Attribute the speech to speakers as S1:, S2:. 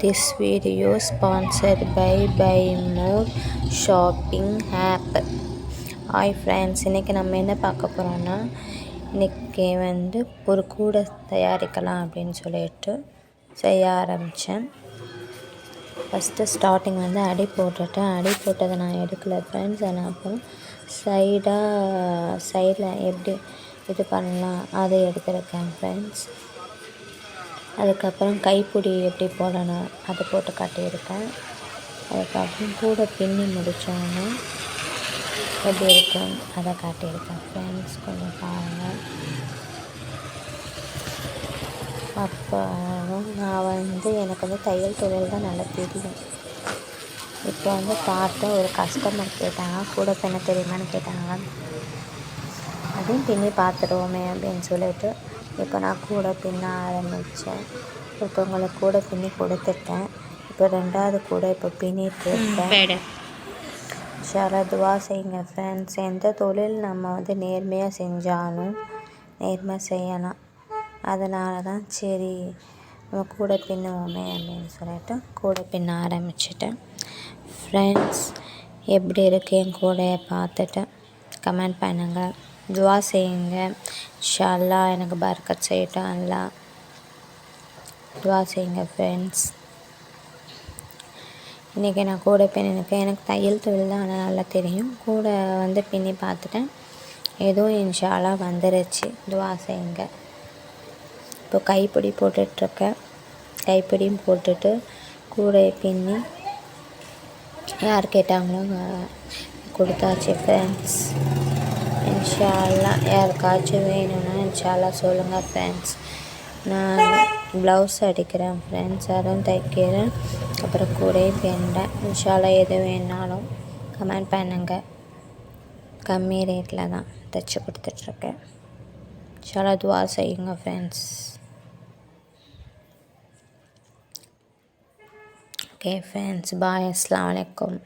S1: This video sponsored by buy more shopping app hi friends இன்றைக்கி நம்ம என்ன பார்க்க போகிறோன்னா இன்றைக்கி வந்து ஒரு கூடை தயாரிக்கலாம் அப்படின்னு சொல்லிட்டு செய்ய ஆரம்பித்தேன் ஃபஸ்ட்டு ஸ்டார்டிங் வந்து அடி போட்டுட்டேன் அடி போட்டதை நான் எடுக்கல ஃப்ரெண்ட்ஸ் ஆனால் அப்புறம் சைடாக சைடில் எப்படி இது பண்ணலாம் அதை எடுத்துருக்கேன் ஃப்ரெண்ட்ஸ் அதுக்கப்புறம் கைப்பிடி எப்படி போடணும் அதை போட்டு காட்டியிருக்கேன். அதுக்கப்புறம் கூட பின்னி முடித்தோன்னே எப்படி இருக்கும் அதை காட்டியிருக்கேன். ஃப்ரெண்ட்ஸ் கொஞ்சம் பாருங்கள் அப்போ நான் வந்து எனக்கு வந்து தையல் தொழில் தான் நல்லா தெரியும். இப்போ வந்து பார்த்தேன் ஒரு கஸ்டமர் கேட்டாங்க கூட பின்ன தெரியுமான்னு கேட்டாங்க. அதையும் பின்னி பார்த்துருவோமே அப்படின்னு சொல்லிட்டு இப்போ நான் கூட பின்ன ஆரம்பித்தேன் ஒருத்தவங்களுக்கு கூட பின்னி கொடுத்துட்டேன். இப்போ ரெண்டாவது கூட இப்போ பின்னிட்டு இருக்கேன் ஷாலா துவா செய்யுங்க ஃப்ரெண்ட்ஸ் எந்த தொழில் நம்ம வந்து நேர்மையாக செஞ்சாலும் நேர்மையாக செய்யலாம். அதனால தான் சரி நம்ம கூட பின்னுவோமே அப்படின்னு சொல்லிட்டு கூட பின்ன ஆரம்பிச்சிட்டேன். ஃப்ரெண்ட்ஸ் எப்படி இருக்கு என் கூடையை பார்த்துட்டு கமெண்ட் பண்ணுங்கள் துவா செய்யுங்க. ஷால்லா எனக்கு பர்க்கத் செய்யட்டும். அல்லா துவா செய்யுங்க ஃப்ரெண்ட்ஸ் இன்றைக்கி நான் கூட பின்னிருக்கேன் எனக்கு தையல் தொழில் தான் ஆனால் நல்லா தெரியும். கூட வந்து பின்னி பார்த்துட்டேன். ஏதோ ஷாலாக வந்துருச்சு. துவா செய்யுங்க. இப்போ கைப்பிடி போட்டுட்ருக்கேன். கைப்பிடியும் போட்டுட்டு கூடை பின்னி யார் கேட்டாங்களோ கொடுத்தாச்சு ஃப்ரெண்ட்ஸ் இன்ஷால்லா யாருக்காச்சும் வேணும்னா இன்ஷால்லா சொல்லுங்கள் ஃப்ரெண்ட்ஸ் நான் ப்ளவுஸ் அடிக்கிறேன் ஃப்ரெண்ட்ஸ் அதுவும் தைக்கிறேன். அப்புறம் கூட பின்னுறேன் இன்ஷால்லா எது வேணாலும் கமெண்ட் பண்ணுங்கள் கம்மி ரேட்டில் தான் தைச்சி கொடுத்துட்ருக்கேன். இன்ஷால்லா துவா செய்யுங்க ஃப்ரெண்ட்ஸ் ஓகே ஃப்ரெண்ட்ஸ் பாய் அஸ்லாம் வலைக்கம்